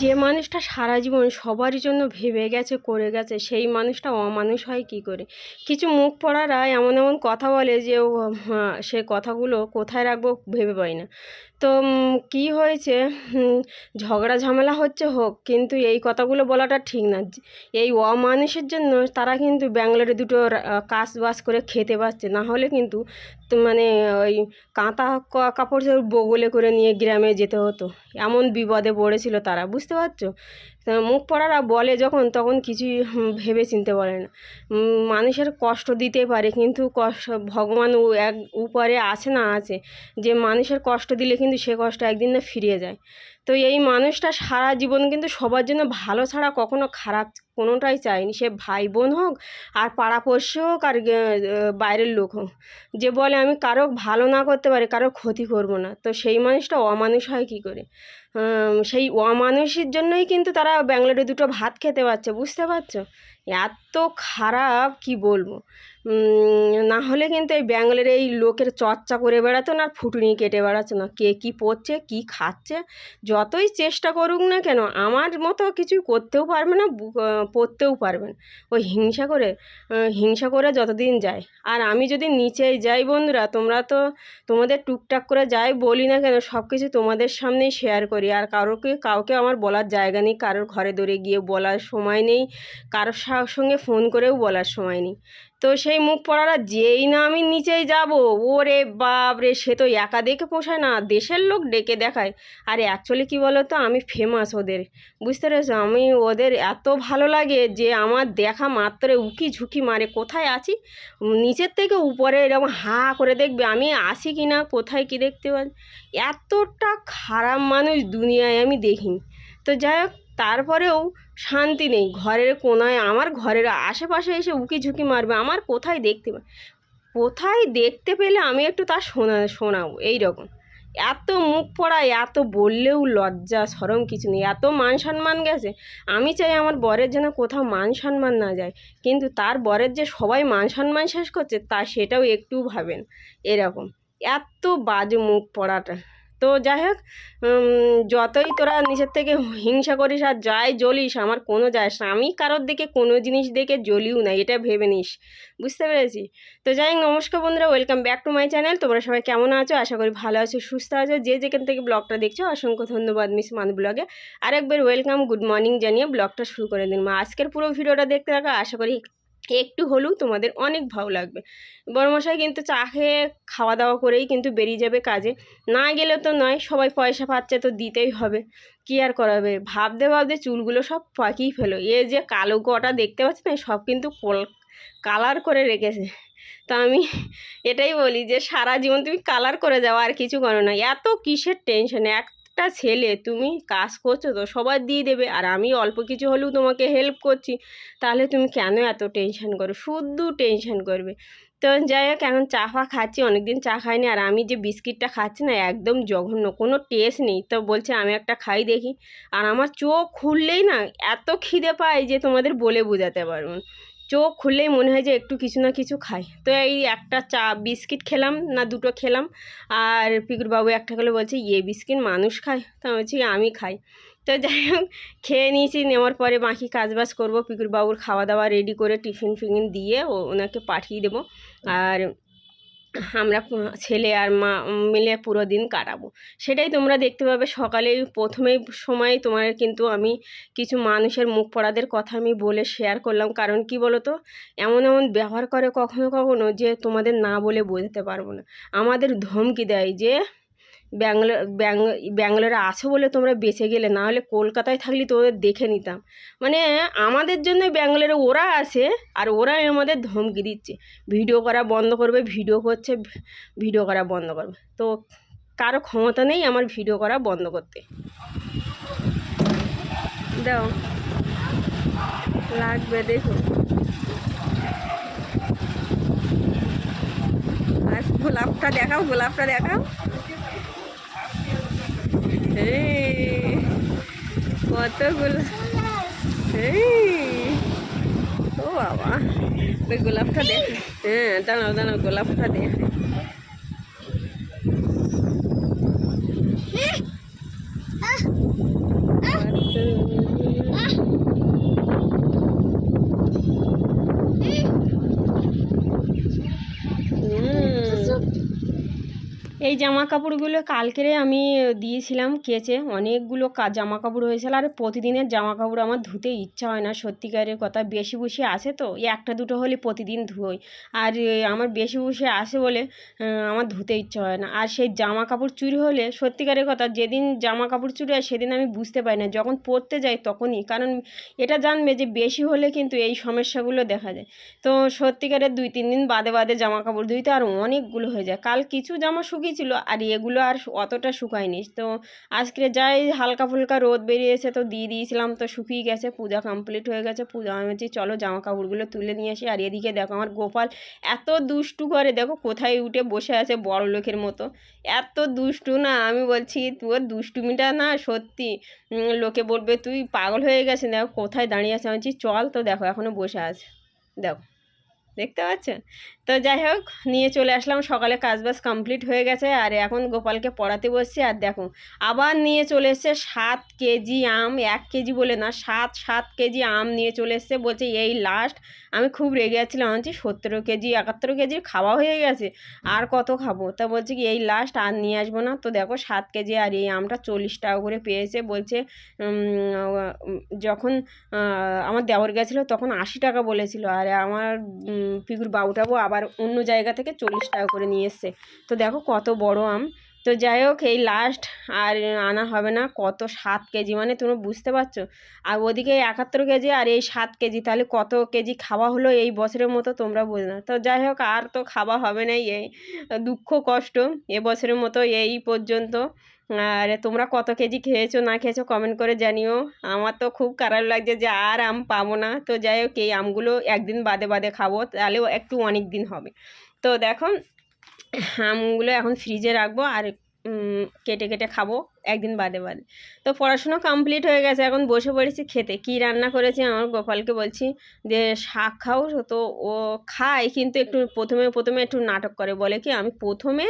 যে মানুষটা সারা জীবন সবারই জন্য ভেবে গেছে, করে গেছে, সেই মানুষটা অমানুষ হয় কি করে? কিছু মুখ পড়ারা এমন এমন কথা বলে যে সে কথাগুলো কোথায় রাখব ভেবে পাই না। তো কি হয়েছে? ঝগড়া ঝামেলা হচ্ছে হোক, কিন্তু এই কথাগুলো বলাটা ঠিক না। এই অমানুষের জন্য তারা কিন্তু ব্যাঙ্গালোরে দুটো কাজ বাস করে খেতে পারছে না হলে কিন্তু মানে ওই কাঁথা কাপড় বগলে করে নিয়ে গ্রামে যেতে হতো। এমন বিপদে পড়েছিল তারা, বুঝতে পারছ? মুখ পড়ারা বলে যখন, তখন কিছুই ভেবে চিনতে পারে না। মানুষের কষ্ট দিতে পারে, কিন্তু কষ্ট, ভগবান এক উপরে আছে না আছে, যে মানুষের কষ্ট দিলে কিন্তু সে কষ্ট একদিন না ফিরিয়ে যায়। তো এই মানুষটা সারা জীবন কিন্তু সবার জন্য ভালো ছাড়া কখনো খারাপ কোনোটাই চাইনি সে ভাই বোন হোক আর পাড়াপড়শি হোক আর বাইরের লোক হোক, যে বলে আমি কারও ভালো না করতে পারি, কারও ক্ষতি করব না। তো সেই মানুষটা অমানুষ হয় কী করে? সেই অমানুষের জন্যই কিন্তু তারা ব্যাঙ্গালোরে দুটো ভাত খেতে পারছে, বুঝতে পারছ? এত খারাপ, কি বলব? না হলে কিন্তু এই ব্যাঙ্গালোরে এই লোকের চর্চা করে বেড়াতো না ফুটুনি কেটে বেড়াতো না। কে কী পড়ছে, কী খাচ্ছে, যতই চেষ্টা করুক না কেন, আমার মতো কিছু করতেও পারবে না পড়তেও পারবে না। ওই হিংসা করে হিংসা করে যতদিন যায়। আর আমি যদি নিচেই যাই বন্ধুরা, তোমরা তো তোমাদের টুকটাক করে যাই বলি না কেন সব কিছু তোমাদের সামনেই শেয়ার করি। আর কারোকে, কাউকে আমার বলার জায়গা নেই, কারোর ঘরে দৌড়ে গিয়ে বলার সময় নেই, কারোর সঙ্গে ফোন করেও বলার সময় নেই। তো সেই মুখ পড়ারা যেই না আমি নিচেই যাব, ওরে বাপ রে, সে তো একা দেখে পোষায় না, দেশের লোক ডেকে দেখায়। আর অ্যাকচুয়ালি কী বলো তো আমি ফেমাস ওদের। বুঝতে পেরেছ? আমি ওদের এত ভালো লাগে যে আমার দেখা মাত্রে উকি ঝুঁকি মারে, কোথায় আছি? নিচের থেকে উপরে এরকম হা করে দেখবে, আমি আসি কি না কোথায় কি দেখতে পাই এতটা খারাপ মানুষ দুনিয়ায় আমি দেখিনি। তো যাই হোক তারপরেও শান্তি নেই। ঘরের কোনায় আমার ঘরের আশেপাশে এসে উকি ঝুঁকি মারবে। আমার কোথায় দেখতে কোথায় দেখতে পেলে আমি একটু তা শোনা, শোনাবো। এই রকম। এত মুখ পড়া এত বললেও লজ্জা, সরম কিছু নেই। এত মান সম্মান গেছে। আমি চাই আমার বরের যেন কোথাও মান সম্মান না যায়। কিন্তু তার বরের যে সবাই মান সম্মান শেষ করছে, তা সেটাও একটু ভাবেন। এরকম। এত বাজে মুখ পড়াটা। তো যাই হোক যতই তোরা নিচের থেকে হিংসা করিস আর যাই জ্বলিস, আমার কোনো যায় আসে না। আমি কারোর দিকে কোনো জিনিস দেখে জ্বলিও না, এটা ভেবে নিস। বুঝতে পেরেছি তো যাই নমস্কার বন্ধুরা welcome back to my channel তোমরা সবাই কেমন আছো? আশা করি ভালো আছো, সুস্থ আছো। যে যেখান থেকে ব্লগটা দেখছ, অসংখ্য ধন্যবাদ মিস মান ব্লগে। আরেকবার ওয়েলকাম গুড মর্নিং জানিয়ে ব্লগটা শুরু করে দিন। মা, আজকের পুরো ভিডিওটা দেখতে থাকা, আশা করি একটু হলেও তোমাদের অনেক ভালো লাগবে। বড়মশাই কিন্তু চা খেয়ে খাওয়া দাওয়া করেই কিন্তু বেরিয়ে যাবে কাজে। না গেলে তো নয়, সবাই পয়সা পাচ্ছে তো দিতেই হবে। কি আর করাবে ভাবতে ভাবতে চুলগুলো সব পাকিয়ে ফেলো। এ যে কালো কটা দেখতে পাচ্ছি না, সব কিন্তু কল কালার করে রেখেছে। তা আমি এটাই বলি যে, সারা জীবন তুমি কালার করে যাও, আর কিছু করো না। এত কিসের টেনশন একটা ছেলে, তুমি কাজ করছ তো সবার দিয়ে দেবে আর আমি অল্প কিছু হলেও তোমাকে হেল্প করছি। তাহলে তুমি কেন এত টেনশন করো? শুদ্ধ টেনশন করবে। তো যাই হোক, এখন চা ফা খাচ্ছি, অনেকদিন চা খাইনি আর আমি যে বিস্কিটটা খাচ্ছি না, একদম জঘন্য, কোনো টেস্ট নেই। তো বলছে আমি একটা খাই দেখি। আর আমার চোখ খুললেই না এত খিদে পায় যে তোমাদের বলে বোঝাতে পারব না। চোখ খুললেই মনে হয় যে একটু কিছু না কিছু খাই। তো এই একটা চা, বিস্কিট খেলাম, না দুটো খেলাম। আর পিকুরবাবু একটা খেলে বলছে ইয়ে বিস্কিট মানুষ খায়? তো আমি বলছি, আমি খাই। তো যাই হোক, খেয়ে নিয়েছি, নেওয়ার পরে বাকি কাজবাজ করব। পিকুরবাবুর খাওয়া দাওয়া রেডি করে টিফিন ফিফিন দিয়ে ওনাকে পাঠিয়ে দেবো। আর আমরা ছেলে আর মা মিলে পুরো দিন কাটাবো। সেটাই তোমরা দেখতে পাবে। সকালে প্রথমেই সময় তোমার কিন্তু আমি কিছু মানুষের মুখ পড়াদের কথা আমি বলে শেয়ার করলাম। কারণ কি বলো তো এমন এমন ব্যবহার করে কখনো কখনো যে তোমাদের না বলে বোঝাতে পারব না। আমাদের ধমকি দেয় যে ব্যাঙ্গালোর ব্যাঙ্গালোরে আছো বলে তোমরা বেঁচে গেলে, না হলে কলকাতায় থাকলে তোদের দেখে নিতাম। মানে আমাদের জন্য ব্যাঙ্গালোরে ওরা আছে, আর ওরাই আমাদের ধমকি দিচ্ছে। ভিডিও করা বন্ধ করবে, ভিডিও করছে, ভিডিও করা বন্ধ করবে। তো কারও ক্ষমতা নেই আমার ভিডিও করা বন্ধ করতে। দাও। লাগবে, দেখো। আর গোলাপটা দেখাও গোলাপটা দেখাও। এই, কতগুলো? ও বাবা। ওই গোলাপটা দেখ হ্যাঁ দাঁড়াও দাঁড়াও গোলাপটা দেখ এই জামা কাপড়গুলো কালকেরে আমি দিয়েছিলাম কেচে। অনেকগুলো জামা কাপড় হয়েছিল। আর প্রতিদিনের জামা কাপড় আমার ধুতে ইচ্ছা হয় না, সত্যিকারের কথা। বেশি বুশি আসে তো একটা দুটো হলে প্রতিদিন ধুই। আর আমার বেশি বুশি আসে বলে আমার ধুতে ইচ্ছা হয় না। আর সেই জামা কাপড় চুরি হলে, সত্যিকারের কথা, যেদিন জামা কাপড় চুরি হয়, সেদিন আমি বুঝতে পারি না। যখন পরতে যাই তখনই, কারণ এটা জানবে যে বেশি হলে কিন্তু এই সমস্যাগুলো দেখা যায়। তো সত্যিকারের দুই, তিন দিন বাদে বাদে জামা কাপড় ধুইতে আর অনেকগুলো হয়ে যায়। কাল কিছু জামা শুকিয়েছিল আর এগুলো আর অতটা শুকায়নি। তো আজকে যাই হালকা ফুলকা রোদ বেরিয়েছে তো দিয়ে দিয়েছিলাম তো শুকিয়ে গেছে, পূজা কমপ্লিট হয়ে গেছে। পূজা আমি চলো জামা কাপড়গুলো তুলে নিয়ে আসি। আর এদিকে দেখো আমার গোপাল এত দুষ্টু করে, দেখো কোথায় উঠে বসে আছে বড় লোকের মতো। এত দুষ্টু না, আমি বলছি, তোর দুষ্টুমিটা না সত্যি লোকে বলবে তুই পাগল হয়ে গেছে। দেখো কোথায় দাঁড়িয়ে আছে। আমি বলছি, চল তো দেখো এখনও বসে আছে। দেখো, দেখতে পাচ্ছেন তো যাই হোক, নিয়ে চলে আসলাম। সকালে কাজবাজ কমপ্লিট হয়ে গেছে আর এখন গোপালকে পড়াতে বসছি। আর দেখো, আবার নিয়ে চলে এসছে সাত কেজি আম, এক কেজি বলে না, সাত সাত কেজি আম নিয়ে চলে এসছে। বলছে, এই লাস্ট আমি খুব রেগে যাচ্ছিলাম বলছি সতেরো কেজি, একাত্তর কেজির খাওয়া হয়ে গেছে, আর কত খাব? তা বলছে কি, এই লাস্ট আর নিয়ে আসব না। তো দেখো, সাত কেজি আর এই আমটা চল্লিশ টাকা করে পেয়েছে। বলছে যখন আমার দেওয়ার গেছিল তখন আশি টাকা বলেছিল। আর আমার পিকুর বাবুটাও আবার অন্য জায়গা থেকে চল্লিশ টাকা করে নিয়ে এসছে। তো দেখো কত বড় আম। তো যাই হোক, এই লাস্ট আর আনা হবে না। কত সাত কেজি? মানে তুমি বুঝতে পারছ? আর ওদিকে একাত্তর কেজি আর এই সাত কেজি, তাহলে কত কেজি খাওয়া হলো এই বছরের মতো তোমরা বুঝ না। তো যাই হোক, আর তো খাওয়া হবে না এই দুঃখ কষ্ট এ বছরের মতো এই পর্যন্ত। আর তোমরা কত কেজি খেয়েছো, না খেয়েছো কমেন্ট করে জানিও। আমার তো খুব খারাপ লাগছে যে আর আম পাবো না। তো যাই হোক, এই আমগুলো একদিন বাদে বাদে খাব, তাহলেও একটু অনেক দিন হবে। তো দেখো আমগুলো এখন ফ্রিজে রাখব আর কেটে কেটে খাব একদিন বাদে বাদে। তো পড়াশুনো কমপ্লিট হয়ে গেছে, এখন বসে পড়েছি খেতে। কি রান্না করেছি আমার গোপালকে বলছি যে, শাক খাও, তো ও খায় কিন্তু একটু প্রথমে প্রথমে একটু নাটক করে। বলে কি আমি প্রথমে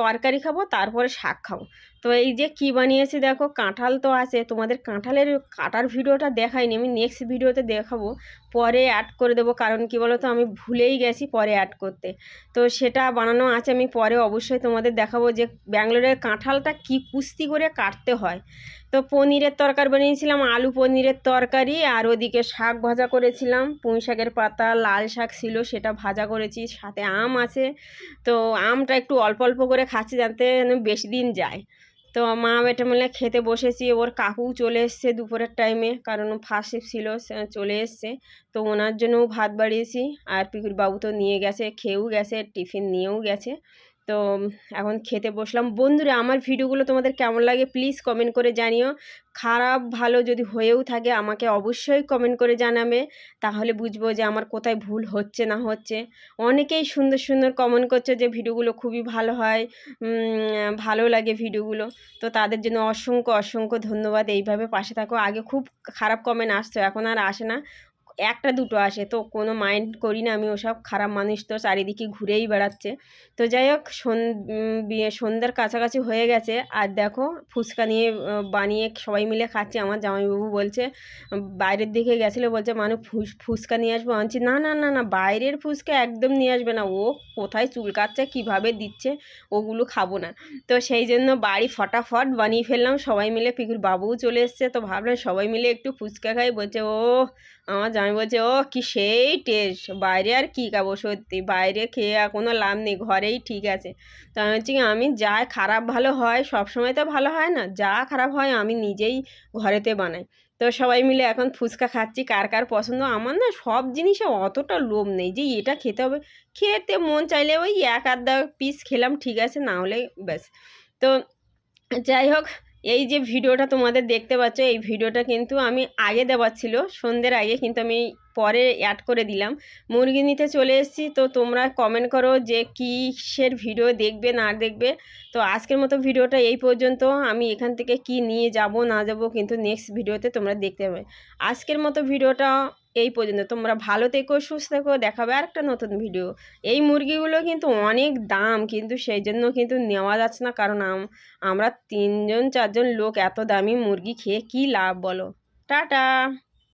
তরকারি খাব, তারপরে শাক খাব। তো এই যে কি বানিয়েছি দেখো, কাঁঠাল তো আছে, তোমাদের কাঁঠালের কাটার ভিডিওটা দেখাইনি, আমি নেক্সট ভিডিওতে দেখাবো, পরে অ্যাড করে দেবো, কারণ কি বলো তো আমি ভুলেই গেছি পরে অ্যাড করতে। তো সেটা বানানো আছে, আমি পরে অবশ্যই তোমাদের দেখাবো যে ব্যাঙ্গালোরের কাঁঠালটা কি কুস্তি করে কাটতে হয়। তো পনিরের তরকারি বানিয়েছিলাম, আলু পনিরের তরকারি, আর ওদিকে শাক ভাজা করেছিলাম, পুঁই শাকের পাতা, লাল শাক ছিল, সেটা ভাজা করেছি, সাথে আম আছে। তো আমটা একটু অল্প অল্প করে খাচ্ছি, যাতে বেশি দিন যায়। তো মা বেটা মিলে খেতে বসেছি। ওর কাকু চলে এসছে দুপুরের টাইমে কারণ ফার্স্ট শিফট ছিল চলে এসছে। তো ওনার জন্যও ভাত বাড়িয়েছি, আর পিকুর বাবু তো নিয়ে গেছে, খেয়েও গেছে, টিফিন নিয়েও গেছে। তো এখন খেতে বসলাম। বন্ধুরা, আমার ভিডিওগুলো তোমাদের কেমন লাগে প্লিজ কমেন্ট করে জানিও। খারাপ, ভালো যদি হয়েও থাকে, আমাকে অবশ্যই কমেন্ট করে জানাবে। তাহলে বুঝব যে আমার কোথায় ভুল হচ্ছে না হচ্ছে। অনেকেই সুন্দর সুন্দর কমেন্ট করছে যে ভিডিওগুলো খুবই ভালো হয় ভালো লাগে ভিডিওগুলো। তো তাদের জন্য অসংখ্য অসংখ্য ধন্যবাদ। এইভাবে পাশে থাকো। আগে খুব খারাপ কমেন্ট আসতো, এখন আর আসে না। একটা দুটো আসে। তো কোনো মাইন্ড করি না আমি ওসব। খারাপ মানুষ তো চারিদিকে ঘুরেই বেড়াচ্ছে। তো যাই হোক সন্ধ্যার কাছাকাছি হয়ে গেছে। আর দেখো ফুচকা নিয়ে বানিয়ে সবাই মিলে খাচ্ছে। আমার জামাইবাবু বলছে বাইরের দিকে গেছিল বলছে মানু ফুচকা নিয়ে আসব? বলছি, না না না না বাইরের ফুচকা একদম নিয়ে আসবে না। ও কোথায় চুল চুলকাচ্ছে কীভাবে দিচ্ছে ওগুলো খাব না। তো সেই জন্য বাড়ি ফটাফট বানিয়ে ফেললাম। সবাই মিলে পিকুর বাবুও চলে এসছে। তো ভাবলাম সবাই মিলে একটু ফুচকা খাই। বলছে ও আমার জামাই বলছে, ও, কি সেই টেস্ট বাইরে আর কী খাব সত্যি? বাইরে খেয়ে আর কোনো লাভ নেই, ঘরেই ঠিক আছে। তো আমি হচ্ছে কি আমি যা খারাপ ভালো হয় সব সময় তো ভালো হয় না। যা খারাপ হয়, আমি নিজেই ঘরেতে বানাই। তো সবাই মিলে এখন ফুচকা খাচ্ছি। কার কার পছন্দ? আমার না সব জিনিসে অতটা লোভ নেই যে এটা খেতে হবে। খেতে মন চাইলে ওই এক আধা পিস খেলাম, ঠিক আছে, না হলে ব্যাস। তো যাই হোক এই যে ভিডিওটা তোমাদের দেখতে পাচ্ছ, এই ভিডিওটা কিন্তু আমি আগে দেওয়ার ছিল, সন্ধ্যের আগে কিন্তু আমি পরে অ্যাড করে দিলাম। মুরগি নিতে চলে এসেছি, তো তোমরা কমেন্ট করো যে কিসের ভিডিও দেখবে, না দেখবে। তো আজকের মতো ভিডিওটা এই পর্যন্ত, আমি এখান থেকে কি নিয়ে যাব, না যাব কিন্তু নেক্সট ভিডিওতে তোমরা দেখতে পাবে। আজকের মতো ভিডিওটা এই পর্যন্ত। তোমরা ভালো থেকো, সুস্থ থেকো, দেখাবে আর একটা নতুন ভিডিও এই মুরগিগুলো কিন্তু অনেক দাম, কিন্তু সেই জন্য কিন্তু নেওয়া যাচ্ছে না। কারণ আম- আমরা তিনজন, চারজন লোক এত দামি মুরগি খেয়ে কি লাভ বলো? টাটা!